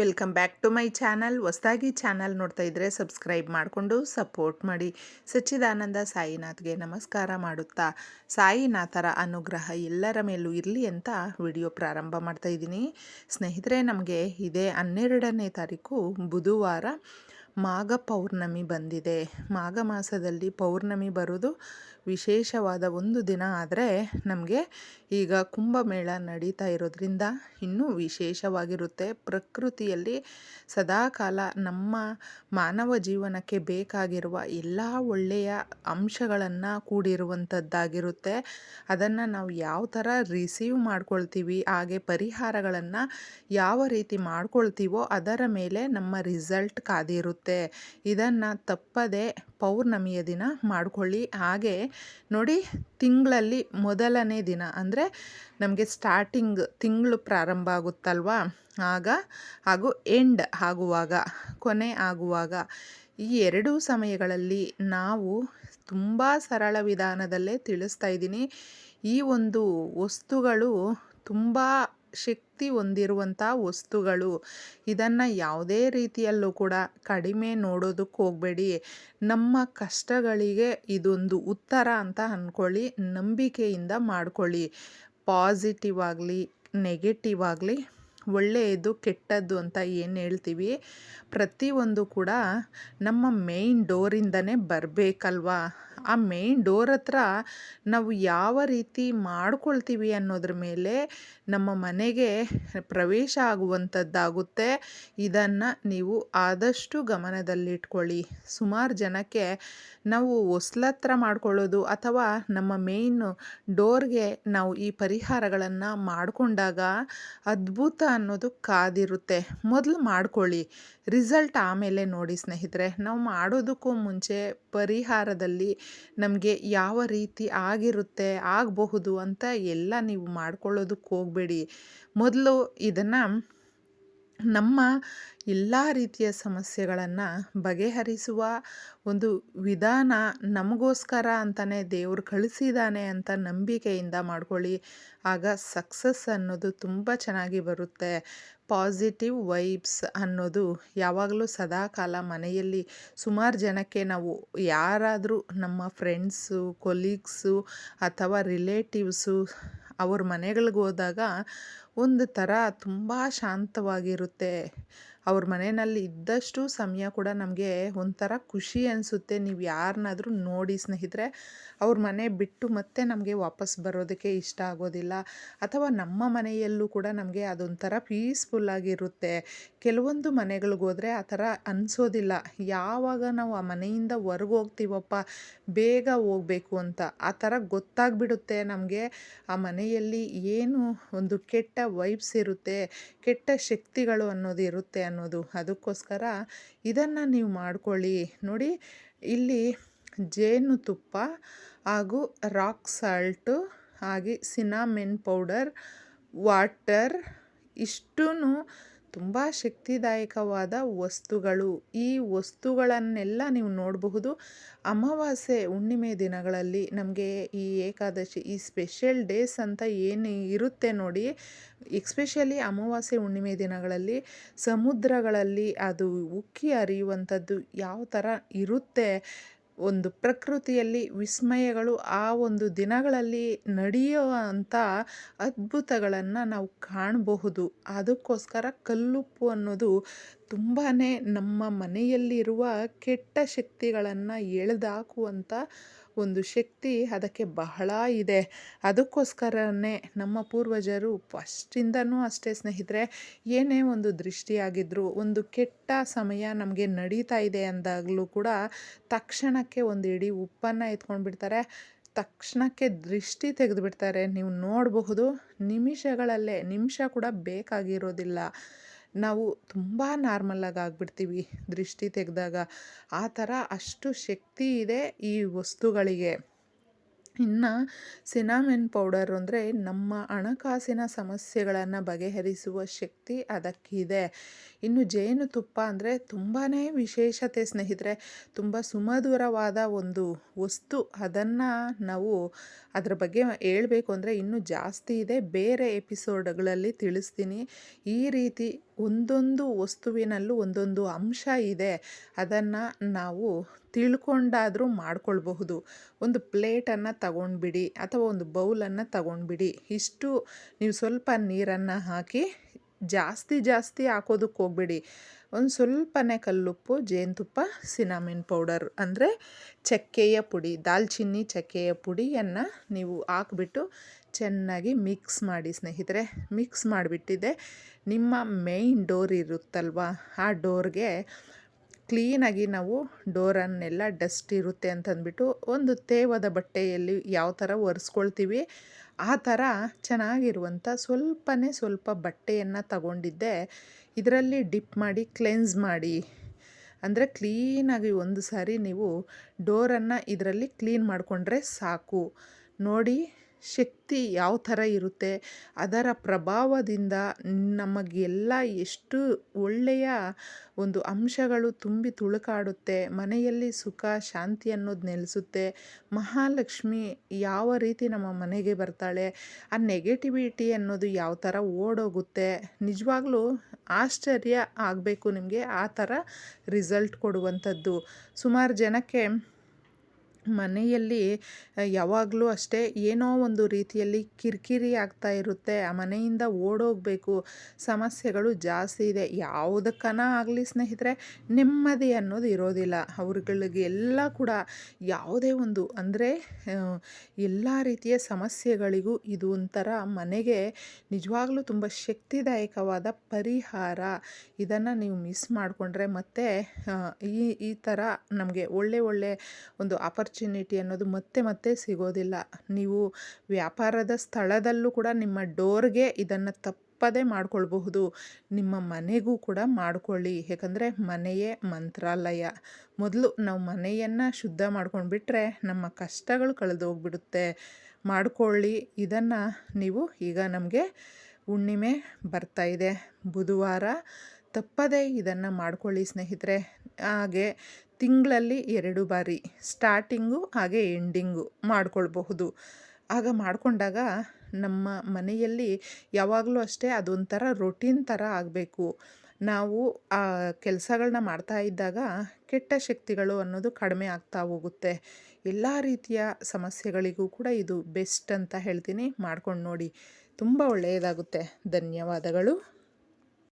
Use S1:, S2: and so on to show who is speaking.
S1: Welcome back to my channel. ಹೊಸದಾಗಿ channel ನೋಡ್ತಾ ಇದ್ದರೆ ಸಬ್ಸ್ಕ್ರೈಬ್ ಮಾಡಿಕೊಂಡು ಸಪೋರ್ಟ್ ಮಾಡಿ. ಸಚ್ಚಿದಾನಂದ ಸಾಯಿನಾಥ್ಗೆ ನಮಸ್ಕಾರ ಮಾಡುತ್ತಾ, ಸಾಯಿನಾಥರ ಅನುಗ್ರಹ ಎಲ್ಲರ ಮೇಲೂ ಇರಲಿ ಅಂತ ವಿಡಿಯೋ ಪ್ರಾರಂಭ ಮಾಡ್ತಾ ಇದ್ದೀನಿ. ಸ್ನೇಹಿತರೆ, ನಮಗೆ ಇದೇ ಹನ್ನೆರಡನೇ ತಾರೀಕು ಬುಧವಾರ ಮಾಘ ಪೌರ್ಣಮಿ ಬಂದಿದೆ. ಮಾಘ ಮಾಸದಲ್ಲಿ ಪೌರ್ಣಮಿ ಬರೋದು ವಿಶೇಷವಾದ ಒಂದು ದಿನ ಆದರೆ ನಮಗೆ ಈಗ ಕುಂಭಮೇಳ ನಡೀತಾ ಇರೋದ್ರಿಂದ ಇನ್ನೂ ವಿಶೇಷವಾಗಿರುತ್ತೆ. ಪ್ರಕೃತಿಯಲ್ಲಿ ಸದಾಕಾಲ ನಮ್ಮ ಮಾನವ ಜೀವನಕ್ಕೆ ಬೇಕಾಗಿರುವ ಎಲ್ಲ ಒಳ್ಳೆಯ ಅಂಶಗಳನ್ನು ಕೂಡಿರುವಂಥದ್ದಾಗಿರುತ್ತೆ ಅದನ್ನು ನಾವು ಯಾವ ಥರ ರಿಸೀವ್ ಮಾಡ್ಕೊಳ್ತೀವಿ, ಹಾಗೆ ಪರಿಹಾರಗಳನ್ನು ಯಾವ ರೀತಿ ಮಾಡ್ಕೊಳ್ತೀವೋ ಅದರ ಮೇಲೆ ನಮ್ಮ ರಿಸಲ್ಟ್ ಕಾದಿರುತ್ತೆ. ಇದನ್ನು ತಪ್ಪದೆ ಪೌರ್ಣಮಿಯ ದಿನ ಮಾಡಿಕೊಳ್ಳಿ. ಹಾಗೆ ನೋಡಿ ತಿಂಗಳಲ್ಲಿ ಮೊದಲನೇ ದಿನ ಅಂದರೆ ನಮಗೆ ಸ್ಟಾರ್ಟಿಂಗ್ ತಿಂಗಳು ಪ್ರಾರಂಭ ಆಗುತ್ತಲ್ವಾ? ಆಗ ಹಾಗೂ ಎಂಡ್ ಆಗುವಾಗ, ಕೊನೆ ಆಗುವಾಗ ಈ ಎರಡೂ ಸಮಯಗಳಲ್ಲಿ ನಾವು ತುಂಬ ಸರಳ ವಿಧಾನದಲ್ಲೇ ತಿಳಿಸ್ತಾ ಇದ್ದೀನಿ. ಈ ಒಂದು ವಸ್ತುಗಳು ತುಂಬ ಶಕ್ತಿ ಹೊಂದಿರುವಂಥ ವಸ್ತುಗಳು. ಇದನ್ನು ಯಾವುದೇ ರೀತಿಯಲ್ಲೂ ಕೂಡ ಕಡಿಮೆ ನೋಡೋದಕ್ಕೆ ಹೋಗಬೇಡಿ. ನಮ್ಮ ಕಷ್ಟಗಳಿಗೆ ಇದೊಂದು ಉತ್ತರ ಅಂತ ಅಂದ್ಕೊಳ್ಳಿ ನಂಬಿಕೆಯಿಂದ ಮಾಡ್ಕೊಳ್ಳಿ. ಪಾಸಿಟಿವ್ ಆಗಲಿ, ನೆಗೆಟಿವ್ ಆಗಲಿ, ಒಳ್ಳೆಯದು, ಕೆಟ್ಟದ್ದು ಅಂತ ಏನು ಹೇಳ್ತೀವಿ? ಪ್ರತಿಯೊಂದು ಕೂಡ ನಮ್ಮ ಮೇಯ್ನ್ ಡೋರಿಂದನೇ ಬರಬೇಕಲ್ವಾ? ಆ ಮೇಯ್ನ್ ಡೋರ್ ಹತ್ರ ನಾವು ಯಾವ ರೀತಿ ಮಾಡ್ಕೊಳ್ತೀವಿ ಅನ್ನೋದ್ರ ಮೇಲೆ ನಮ್ಮ ಮನೆಗೆ ಪ್ರವೇಶ ಆಗುವಂಥದ್ದಾಗುತ್ತೆ. ಇದನ್ನು ನೀವು ಆದಷ್ಟು ಗಮನದಲ್ಲಿಟ್ಕೊಳ್ಳಿ. ಸುಮಾರು ಜನಕ್ಕೆ ನಾವು ಹೊಸ್ಲತ್ರ ಮಾಡ್ಕೊಳ್ಳೋದು ಅಥವಾ ನಮ್ಮ ಮೇಯ್ನ್ ಡೋರ್ಗೆ ನಾವು ಈ ಪರಿಹಾರಗಳನ್ನು ಮಾಡಿಕೊಂಡಾಗ ಅದ್ಭುತ ಅನ್ನೋದು ಕಾದಿರುತ್ತೆ. ಮೊದಲು ಮಾಡ್ಕೊಳ್ಳಿ. ರಿಸಲ್ಟ್ ಆಮೇಲೆ ನೋಡಿ ಸ್ನೇಹಿತರೆ. ನಾವು ಮಾಡೋದಕ್ಕೂ ಮುಂಚೆ ಪರಿಹಾರದಲ್ಲಿ ನಮಗೆ ಯಾವ ರೀತಿ ಆಗಿರುತ್ತೆ, ಆಗಬಹುದು ಅಂತ ಎಲ್ಲ ನೀವು ಮಾಡ್ಕೊಳ್ಳೋದಕ್ಕೆ ಹೋಗಬೇಡಿ. ಮೊದಲು ಇದನ್ನು ನಮ್ಮ ಎಲ್ಲ ರೀತಿಯ ಸಮಸ್ಯೆಗಳನ್ನು ಬಗೆಹರಿಸುವ ಒಂದು ವಿಧಾನ ನಮಗೋಸ್ಕರ ಅಂತಲೇ ದೇವರು ಕಳಿಸಿದ್ದಾನೆ ಅಂತ ನಂಬಿಕೆಯಿಂದ ಮಾಡ್ಕೊಳ್ಳಿ. ಆಗ ಸಕ್ಸಸ್ ಅನ್ನೋದು ತುಂಬ ಚೆನ್ನಾಗಿ ಬರುತ್ತೆ. ಪಾಸಿಟಿವ್ ವೈಬ್ಸ್ ಅನ್ನೋದು ಯಾವಾಗಲೂ ಸದಾಕಾಲ ಮನೆಯಲ್ಲಿ ಸುಮಾರು ಜನಕ್ಕೆ ನಾವು ಯಾರಾದರೂ ನಮ್ಮ ಫ್ರೆಂಡ್ಸು, ಕೊಲೀಗ್ಸು ಅಥವಾ ರಿಲೇಟಿವ್ಸು ಅವ್ರ ಮನೆಗಳಿಗೆ ಹೋದಾಗ ಒಂದು ಥರ ತುಂಬ ಶಾಂತವಾಗಿರುತ್ತೆ. ಅವ್ರ ಮನೆಯಲ್ಲಿ ಇದ್ದಷ್ಟು ಸಮಯ ಕೂಡ ನಮಗೆ ಒಂಥರ ಖುಷಿ ಅನಿಸುತ್ತೆ. ನೀವು ಯಾರನ್ನಾದ್ರೂ ನೋಡಿ ಸ್ನೇಹಿತರೆ, ಅವ್ರ ಮನೆ ಬಿಟ್ಟು ಮತ್ತೆ ನಮಗೆ ವಾಪಸ್ ಬರೋದಕ್ಕೆ ಇಷ್ಟ ಆಗೋದಿಲ್ಲ. ಅಥವಾ ನಮ್ಮ ಮನೆಯಲ್ಲೂ ಕೂಡ ನಮಗೆ ಅದೊಂಥರ ಪೀಸ್ಫುಲ್ಲಾಗಿರುತ್ತೆ ಕೆಲವೊಂದು ಮನೆಗಳಿಗೆ ಹೋದರೆ ಆ ಥರ ಅನಿಸೋದಿಲ್ಲ. ಯಾವಾಗ ನಾವು ಆ ಮನೆಯಿಂದ ಹೊರಗೆ ಹೋಗ್ತೀವಪ್ಪ, ಬೇಗ ಹೋಗಬೇಕು ಅಂತ. ಆ ಥರ ಗೊತ್ತಾಗ್ಬಿಡುತ್ತೆ ನಮಗೆ. ಆ ಮನೆಯಲ್ಲಿ ಏನು ಒಂದು ಕೆಟ್ಟ ವೈಬ್ಸ್ ಇರುತ್ತೆ, ಕೆಟ್ಟ ಶಕ್ತಿಗಳು ಅನ್ನೋದು ಇರುತ್ತೆ ಅನ್ನೋದು ಅದಕ್ಕೋಸ್ಕರ ಇದನ್ನು ನೀವು ಮಾಡ್ಕೊಳ್ಳಿ. ನೋಡಿ, ಇಲ್ಲಿ ಜೇನು ತುಪ್ಪ ಹಾಗೂ ರಾಕ್ ಸಾಲ್ಟು ಹಾಗೆ ಸಿನಾಮಿನ್ ಪೌಡರ್, ವಾಟರ್ ಇಷ್ಟೂ ತುಂಬ ಶಕ್ತಿದಾಯಕವಾದ ವಸ್ತುಗಳು. ಈ ವಸ್ತುಗಳನ್ನೆಲ್ಲ ನೀವು ನೋಡಬಹುದು. ಅಮಾವಾಸ್ಯೆ ಹುಣ್ಣಿಮೆ ದಿನಗಳಲ್ಲಿ ನಮಗೆ ಈ ಏಕಾದಶಿ, ಈ ಸ್ಪೆಷಲ್ ಡೇಸ್ ಅಂತ ಏನು ಇರುತ್ತೆ ನೋಡಿ ಎಕ್ಸ್ಪೆಷಲಿ ಅಮಾವಾಸ್ಯೆ, ಹುಣ್ಣಿಮೆ ದಿನಗಳಲ್ಲಿ ಸಮುದ್ರಗಳಲ್ಲಿ ಅದು ಉಕ್ಕಿ ಹರಿಯುವಂಥದ್ದು ಯಾವ ಥರ ಇರುತ್ತೆ ಒಂದು ಪ್ರಕೃತಿಯಲ್ಲಿ ವಿಸ್ಮಯಗಳು ಆ ಒಂದು ದಿನಗಳಲ್ಲಿ ನಡೆಯುವಂಥ ಅದ್ಭುತಗಳನ್ನು ನಾವು ಕಾಣಬಹುದು. ಅದಕ್ಕೋಸ್ಕರ ಕಲ್ಲುಪ್ಪು ಅನ್ನೋದು ತುಂಬಾ ನಮ್ಮ ಮನೆಯಲ್ಲಿರುವ ಕೆಟ್ಟ ಶಕ್ತಿಗಳನ್ನು ಎಳೆದಾಕುವಂಥ ಒಂದು ಶಕ್ತಿ ಅದಕ್ಕೆ ಬಹಳ ಇದೆ. ಅದಕ್ಕೋಸ್ಕರನೇ ನಮ್ಮ ಪೂರ್ವಜರು ಫಸ್ಟಿಂದನೂ ಅಷ್ಟೇ ಸ್ನೇಹಿತರೆ, ಏನೇ ಒಂದು ದೃಷ್ಟಿಯಾಗಿದ್ದರೂ ಒಂದು ಕೆಟ್ಟ ಸಮಯ ನಮಗೆ ನಡೀತಾ ಇದೆ ಅಂದಾಗಲೂ ಕೂಡ ತಕ್ಷಣಕ್ಕೆ ಒಂದು ಇಡೀ ಉಪ್ಪನ್ನು ಎತ್ಕೊಂಡು ಬಿಡ್ತಾರೆ ತಕ್ಷಣಕ್ಕೆ ದೃಷ್ಟಿ ತೆಗೆದುಬಿಡ್ತಾರೆ. ನೀವು ನೋಡಬಹುದು, ನಿಮಿಷಗಳಲ್ಲೇ ನಿಮಿಷ ಕೂಡ ಬೇಕಾಗಿರೋದಿಲ್ಲ. ನಾವು ತುಂಬ ನಾರ್ಮಲ್ಲಾಗಿ ಆಗಿಬಿಡ್ತೀವಿ ದೃಷ್ಟಿ ತೆಗೆದಾಗ ಆ ಥರ ಅಷ್ಟು ಶಕ್ತಿ ಇದೆ ಈ ವಸ್ತುಗಳಿಗೆ. ಇನ್ನು ಸಿನಾಮಿನ್ ಪೌಡರ್ ಅಂದರೆ ನಮ್ಮ ಹಣಕಾಸಿನ ಸಮಸ್ಯೆಗಳನ್ನು ಬಗೆಹರಿಸುವ ಶಕ್ತಿ ಅದಕ್ಕಿದೆ. ಇನ್ನು ಜೇನುತುಪ್ಪ ಅಂದರೆ ತುಂಬಾ ವಿಶೇಷತೆ ಸ್ನೇಹಿತರೆ. ತುಂಬ ಸುಮಧುರವಾದ ಒಂದು ವಸ್ತು. ಅದನ್ನು ನಾವು ಅದರ ಬಗ್ಗೆ ಹೇಳಬೇಕು ಅಂದರೆ ಇನ್ನೂ ಜಾಸ್ತಿ ಇದೆ. ಬೇರೆ ಎಪಿಸೋಡ್ಗಳಲ್ಲಿ ತಿಳಿಸ್ತೀನಿ. ಈ ರೀತಿ ಒಂದೊಂದು ವಸ್ತುವಿನಲ್ಲೂ ಒಂದೊಂದು ಅಂಶ ಇದೆ. ಅದನ್ನು ನಾವು ತಿಳ್ಕೊಂಡಾದರೂ ಮಾಡ್ಕೊಳ್ಬಹುದು. ಒಂದು ಪ್ಲೇಟನ್ನು ತಗೊಂಡ್ಬಿಡಿ ಅಥವಾ ಒಂದು ಬೌಲನ್ನು ತಗೊಂಡ್ಬಿಡಿ. ಇಷ್ಟು ನೀವು ಸ್ವಲ್ಪ ನೀರನ್ನು ಹಾಕಿ ಜಾಸ್ತಿ ಜಾಸ್ತಿ ಹಾಕೋದಕ್ಕೆ ಹೋಗ್ಬೇಡಿ. ಒಂದು ಸ್ವಲ್ಪನೇ ಕಲ್ಲುಪ್ಪು, ಜೇನುತುಪ್ಪ, ಸಿನಾಮಿನ್ ಪೌಡರ್ ಅಂದರೆ ಚಕ್ಕೆಯ ಪುಡಿ, ದಾಲ್ಚಿನ್ನಿ ಚಕ್ಕೆಯ ಪುಡಿಯನ್ನು ನೀವು ಹಾಕ್ಬಿಟ್ಟು ಚೆನ್ನಾಗಿ ಮಿಕ್ಸ್ ಮಾಡಿ ಸ್ನೇಹಿತರೆ. ಮಿಕ್ಸ್ ಮಾಡಿಬಿಟ್ಟಿದೆ. ನಿಮ್ಮ ಮೇಯ್ನ್ ಡೋರ್ ಇರುತ್ತಲ್ವ? ಆ ಡೋರ್ಗೆ ಕ್ಲೀನಾಗಿ ನಾವು ಡೋರನ್ನೆಲ್ಲ ಡಸ್ಟ್ ಇರುತ್ತೆ ಅಂತಂದ್ಬಿಟ್ಟು ಒಂದು ತೇವದ ಬಟ್ಟೆಯಲ್ಲಿ ಯಾವ ಥರ ಒರೆಸ್ಕೊಳ್ತೀವಿ ಆ ಥರ ಚೆನ್ನಾಗಿರುವಂಥ ಸ್ವಲ್ಪನೇ ಸ್ವಲ್ಪ ಬಟ್ಟೆಯನ್ನು ತಗೊಂಡಿದ್ದೆ. ಇದರಲ್ಲಿ ಡಿಪ್ ಮಾಡಿ, ಕ್ಲೆನ್ಸ್ ಮಾಡಿ. ಅಂದರೆ ಕ್ಲೀನಾಗಿ ಒಂದು ಸಾರಿ ನೀವು ಡೋರನ್ನು ಇದರಲ್ಲಿ ಕ್ಲೀನ್ ಮಾಡಿಕೊಂಡ್ರೆ ಸಾಕು. ನೋಡಿ ಶಕ್ತಿ ಯಾವ ಥರ ಇರುತ್ತೆ, ಅದರ ಪ್ರಭಾವದಿಂದ ನಮಗೆಲ್ಲ ಎಷ್ಟು ಒಳ್ಳೆಯ ಒಂದು ಅಂಶಗಳು ತುಂಬಿ ತುಳುಕಾಡುತ್ತೆ, ಮನೆಯಲ್ಲಿ ಸುಖ, ಶಾಂತಿ ಅನ್ನೋದು ನೆಲೆಸುತ್ತೆ, ಮಹಾಲಕ್ಷ್ಮಿ ಯಾವ ರೀತಿ ನಮ್ಮ ಮನೆಗೆ ಬರ್ತಾಳೆ, ಆ ನೆಗೆಟಿವಿಟಿ ಅನ್ನೋದು ಯಾವ ಥರ ಓಡೋಗುತ್ತೆ, ನಿಜವಾಗ್ಲೂ ಆಶ್ಚರ್ಯ ಆಗಬೇಕು ನಿಮಗೆ ಆ ಥರ ರಿಸಲ್ಟ್ ಕೊಡುವಂಥದ್ದು. ಸುಮಾರು ಜನಕ್ಕೆ ಮನೆಯಲ್ಲಿ ಯಾವಾಗಲೂ ಅಷ್ಟೇ ಏನೋ ಒಂದು ರೀತಿಯಲ್ಲಿ ಕಿರಿಕಿರಿ ಆಗ್ತಾ ಇರುತ್ತೆ. ಆ ಮನೆಯಿಂದ ಓಡೋಗಬೇಕು. ಸಮಸ್ಯೆಗಳು ಜಾಸ್ತಿ ಇದೆ. ಯಾವುದಕ್ಕನ ಆಗಲಿ ಸ್ನೇಹಿತರೆ, ನೆಮ್ಮದಿ ಅನ್ನೋದು ಇರೋದಿಲ್ಲ. ಅವ್ರುಗಳಿಗೆ ಎಲ್ಲ ಕೂಡ ಯಾವುದೇ ಒಂದು, ಅಂದರೆ ಎಲ್ಲ ರೀತಿಯ ಸಮಸ್ಯೆಗಳಿಗೂ ಇದು ಒಂಥರ ಮನೆಗೆ ನಿಜವಾಗ್ಲೂ ತುಂಬ ಶಕ್ತಿದಾಯಕವಾದ ಪರಿಹಾರ. ಇದನ್ನು ನೀವು ಮಿಸ್ ಮಾಡಿಕೊಂಡ್ರೆ ಮತ್ತೆ ಈ ಈ ಥರ ನಮಗೆ ಒಳ್ಳೆ ಒಳ್ಳೆ ಒಂದು ಆಪರ್ಚುನಿಟಿ ಅನ್ನೋದು ಮತ್ತೆ ಮತ್ತೆ ಸಿಗೋದಿಲ್ಲ. ನೀವು ವ್ಯಾಪಾರದ ಸ್ಥಳದಲ್ಲೂ ಕೂಡ ನಿಮ್ಮ ಡೋರ್ಗೆ ಇದನ್ನು ತಪ್ಪದೇ ಮಾಡ್ಕೊಳ್ಬಹುದು. ನಿಮ್ಮ ಮನೆಗೂ ಕೂಡ ಮಾಡ್ಕೊಳ್ಳಿ. ಯಾಕಂದರೆ ಮನೆಯೇ ಮಂತ್ರಾಲಯ. ಮೊದಲು ನಾವು ಮನೆಯನ್ನು ಶುದ್ಧ ಮಾಡ್ಕೊಂಡ್ಬಿಟ್ರೆ ನಮ್ಮ ಕಷ್ಟಗಳು ಕಳೆದು ಹೋಗ್ಬಿಡುತ್ತೆ ಮಾಡಿಕೊಳ್ಳಿ. ಇದನ್ನು ನೀವು ಈಗ ನಮಗೆ ಹುಣ್ಣಿಮೆ ಬರ್ತಾ ಇದೆ. ಬುಧವಾರ ತಪ್ಪದೇ ಇದನ್ನು ಮಾಡ್ಕೊಳ್ಳಿ ಸ್ನೇಹಿತರೆ. ಹಾಗೆ ತಿಂಗಳಲ್ಲಿ ಎರಡು ಬಾರಿ ಸ್ಟಾರ್ಟಿಂಗು ಹಾಗೆ ಎಂಡಿಂಗು ಮಾಡ್ಕೊಳ್ಬಹುದು. ಆಗ ಮಾಡಿಕೊಂಡಾಗ ನಮ್ಮ ಮನೆಯಲ್ಲಿ ಯಾವಾಗಲೂ ಅಷ್ಟೇ ಅದೊಂಥರ ರೊಟೀನ್ ಥರ ಆಗಬೇಕು. ನಾವು ಆ ಕೆಲಸಗಳನ್ನ ಮಾಡ್ತಾ ಇದ್ದಾಗ ಕೆಟ್ಟ ಶಕ್ತಿಗಳು ಅನ್ನೋದು ಕಡಿಮೆ ಆಗ್ತಾ ಹೋಗುತ್ತೆ. ಎಲ್ಲ ರೀತಿಯ ಸಮಸ್ಯೆಗಳಿಗೂ ಕೂಡ ಇದು ಬೆಸ್ಟ್ ಅಂತ ಹೇಳ್ತೀನಿ. ಮಾಡ್ಕೊಂಡು ನೋಡಿ. ತುಂಬ ಒಳ್ಳೆಯದಾಗುತ್ತೆ. ಧನ್ಯವಾದಗಳು.